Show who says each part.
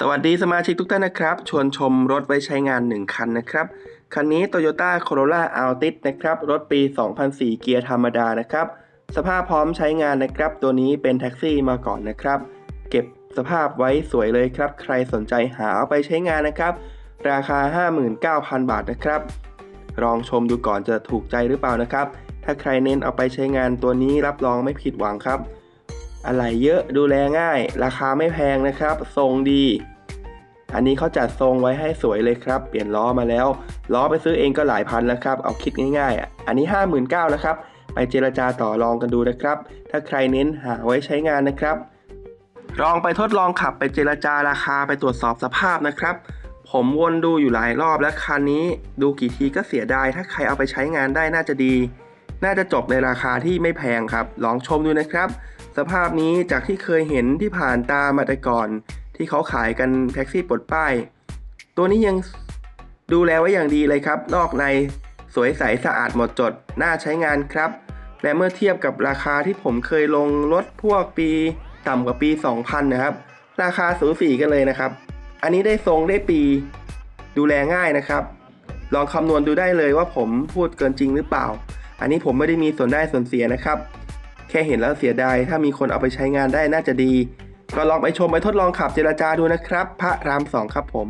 Speaker 1: สวัสดีสมาชิกทุกท่านนะครับ ชวนชมรถไว้ใช้งาน 1 คันนะครับ คันนี้ Toyota Corolla Altis นะครับ รถปี 2004 เกียร์ธรรมดานะครับ สภาพพร้อมใช้งานนะครับ ตัวนี้เป็นแท็กซี่มาก่อนนะครับ เก็บสภาพไว้สวยเลยครับ ใครสนใจหาเอาไปใช้งานนะครับ ราคา 59,000 บาทนะครับ ลองชมดูก่อนจะถูกใจหรือเปล่านะครับ ถ้าใครเน้นเอาไปใช้งานตัวนี้รับรองไม่ผิดหวังครับ อะไรเยอะดูแลง่าย ราคาไม่แพงนะครับ ทรงดี อันนี้เขาจัดทรงไว้ให้สวยเลยครับ เปลี่ยนล้อมาแล้ว ล้อไปซื้อเองก็หลายพันแล้วครับ เอาคิดง่ายๆอะอันนี้ 59,000นะครับ ไปเจรจาต่อรองกันดูนะครับ ถ้าใครเน้นหาไว้ใช้งานนะครับ ลองไปทดลองขับไปเจรจาราคาไปตรวจสอบสภาพนะครับ ผมวนดูอยู่หลายรอบแล้วคันนี้ดูกี่ทีก็เสียดาย ถ้าใครเอาไปใช้งานได้น่าจะดี น่าจะจบในราคาที่ไม่แพงครับ ลองชมดูนะครับ สภาพนี้จากที่เคยเห็นที่ผ่านตามาแต่ก่อน ที่เขาขายกันแท็กซี่ปลดป้าย ตัวนี้ยังดูแลไว้อย่างดีเลยครับ นอกในสวยใสสะอาดหมดจด น่าใช้งานครับ และเมื่อเทียบกับราคาที่ผมเคยลงรถพวกปีต่ำกว่าปี 2000 นะครับ ราคาสูสีกันเลยนะครับ อันนี้ได้ทรงได้ปี ดูแลง่ายนะครับ ลองคำนวณดูได้เลยว่าผมพูดเกินจริงหรือเปล่า อันนี้ผมไม่ได้มีส่วนได้ส่วนเสียนะครับ แค่เห็นแล้วเสียดายถ้ามีคนเอาไปใช้งานได้น่าจะดี ก็ลองไปชมไปทดลองขับเจรจาดูนะครับ พระรามสองครับผม